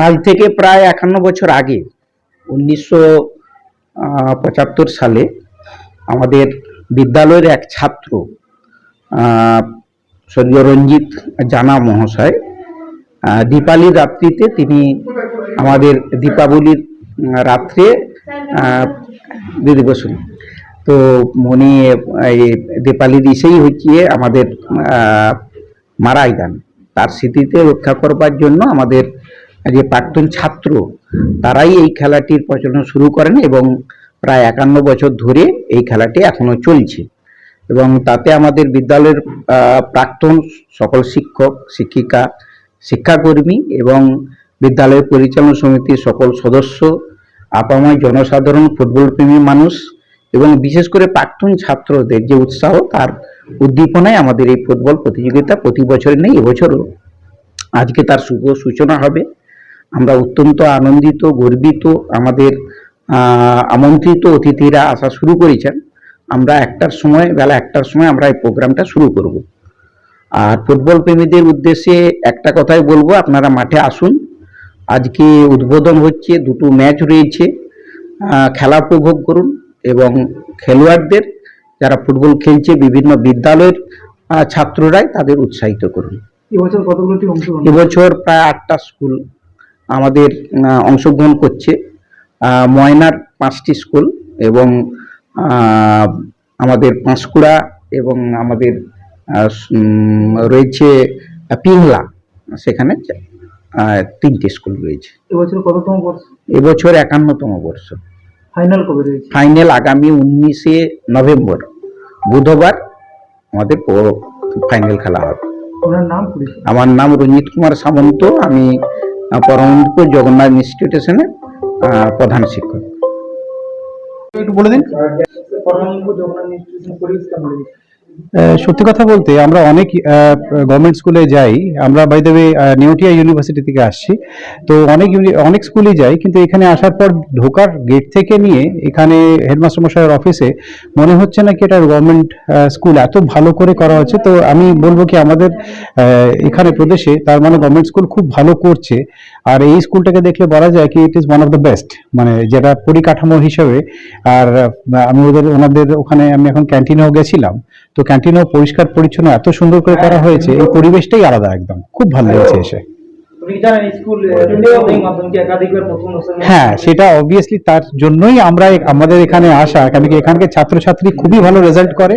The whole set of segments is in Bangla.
আজ থেকে প্রায় একান্ন বছর আগে উনিশশো পঁচাত্তর সালে আমাদের বিদ্যালয়ের এক ছাত্র আহ, জানা মহাশয় আহ, দীপালির রাত্রিতে তিনি আমাদের দীপাবলির রাত্রে দিদি বসুন তো উনি দীপালির ইসেই হচ্ছে আমাদের মারাই যান। তার স্মৃতিতে রক্ষা করবার জন্য আমাদের যে প্রাক্তন ছাত্র, তারাই এই খেলাটির প্রচলন শুরু করেন এবং প্রায় একান্ন বছর ধরে এই খেলাটি এখনও চলছে। এবং তাতে আমাদের বিদ্যালয়ের প্রাক্তন সকল শিক্ষক, শিক্ষিকা, শিক্ষাকর্মী এবং বিদ্যালয়ের পরিচালনা সমিতির সকল সদস্য, আপাময় জনসাধারণ ফুটবল প্রেমী মানুষ এবং বিশেষ করে প্রাক্তন ছাত্রদের যে উৎসাহ, তার উদ্দীপনায় আমাদের এই ফুটবল প্রতিযোগিতা প্রতি বছর নেই, এবছরও। আজকে তার শুভ সূচনা হবে। আমরা অত্যন্ত আনন্দিত, গর্বিত, আমাদের আমন্ত্রিত অতিথিরা আসা শুরু করেছেন। আমরা একটার সময়, বেলা একটার সময় আমরা এই প্রোগ্রামটা শুরু করব। আর ফুটবল প্রেমীদের উদ্দেশ্যে একটা কথাই বলব, আপনারা মাঠে আসুন। আজকে উদ্বোধন হচ্ছে, দুটো ম্যাচ রয়েছে। খেলা উপভোগ করুন এবং খেলোয়াড়দের যারা ফুটবল খেলছে বিভিন্ন বিদ্যালয়ের ছাত্ররাই তাদের উৎসাহিত করুন। এবছর প্রায় আটটা স্কুল আমাদের অংশগ্রহণ করছে। ময়নার পাঁচটি স্কুল এবং আমাদের পাঁশকুড়া এবং আমাদের রয়েছে পিংলা। সেখানে তিনটি স্কুল রয়েছে। এবছর কততম বর্ষ? এবছর একান্নতম বর্ষ। ফাইনাল কবে রয়েছে? ফাইনাল আগামী উনিশে নভেম্বর। বুধবার আমাদের ফাইনাল খেলা হবে। ওনার নাম আমার নাম রঞ্জিত কুমার সামন্ত। আমি পরমপুর পরমন্দপুর জগন্নাথ ইনস্টিটিউশনের আহ, প্রধান শিক্ষক। একটু বলে দিন। জগন্নাথ ইনস্টিটিউশন পরিবেশ কেমন সত্যি কথা বলতে আমরা অনেক গভর্নমেন্ট স্কুলে যাই। আমরা বাই ওয়ে নিউটিয়া ইউনিভার্সিটি থেকে আসছি। তো অনেক অনেক স্কুলে যাই, কিন্তু এখানে আসার পর ঢোকার গেট থেকে নিয়ে এখানে হেডমাস্টার মশাইয়ের অফিসে মনে হচ্ছে না কি এটা গভর্নমেন্ট স্কুল এত ভালো করে করা হচ্ছে। তো আমি বলব কি আমাদের এখানে প্রদেশে তার মানে গভর্নমেন্ট স্কুল খুব ভালো করছে। আর এই স্কুলটাকে দেখলে বলা যায় কি it is one of the best মানে যেটা পরিকাঠামো হিসেবে। আর আমি ওদের ওনাদের ওখানে আমি এখন ক্যান্টিনেও গেছিলাম। তো ক্যান্টিনেও পরিষ্কার পরিচ্ছন্ন এত সুন্দর করে করা হয়েছে এই পরিবেশটাই আলাদা একদম। খুব ভালো লেগেছে এসে। হ্যাঁ সেটা অবভিয়াসলি তার জন্যই আমরা আমাদের এখানে আসা কেন কি এখানকার ছাত্রছাত্রী খুবই ভালো রেজাল্ট করে।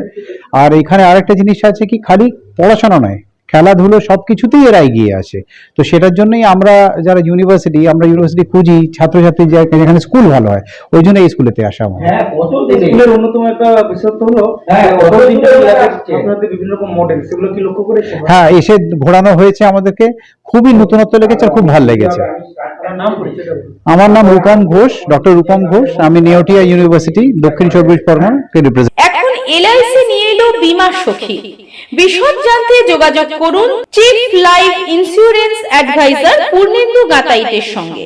আর এখানে আরেকটা জিনিস আছে কি খালি পড়াশোনা নয় খেলাধুলো সবকিছুতেই এরা এগিয়ে আসে। তো সেটার জন্যই আমরা যারা ইউনিভার্সিটি আমরা ইউনিভার্সিটি খুঁজি ছাত্রছাত্রী যেখানে স্কুল ভালো হয় ওই জন্য এই স্কুলেতে আসা আমাদের হ্যাঁ স্কুলের অন্যতম একটা বিশেষত্ব হলো বিভিন্ন রকম মডেল সেগুলো কি লক্ষ্য করেছেন? হ্যাঁ এসে ঘোরানো হয়েছে আমাদেরকে। খুবই নতুনত্ব লেগেছে আর খুব ভালো লেগেছে। আপনার নাম পরিচয় আমার নাম রূপম ঘোষ ডক্টর রূপম ঘোষ। আমি নেওটিয়া ইউনিভার্সিটি দক্ষিণ চব্বিশ রিপ্রেজেন্ট এখন এলআইসি নিয়ে এলো বীমা সখী। বিশদ জানতে যোগাযোগ করুন chief life insurance advisor Purnendu গাতাইতের সঙ্গে।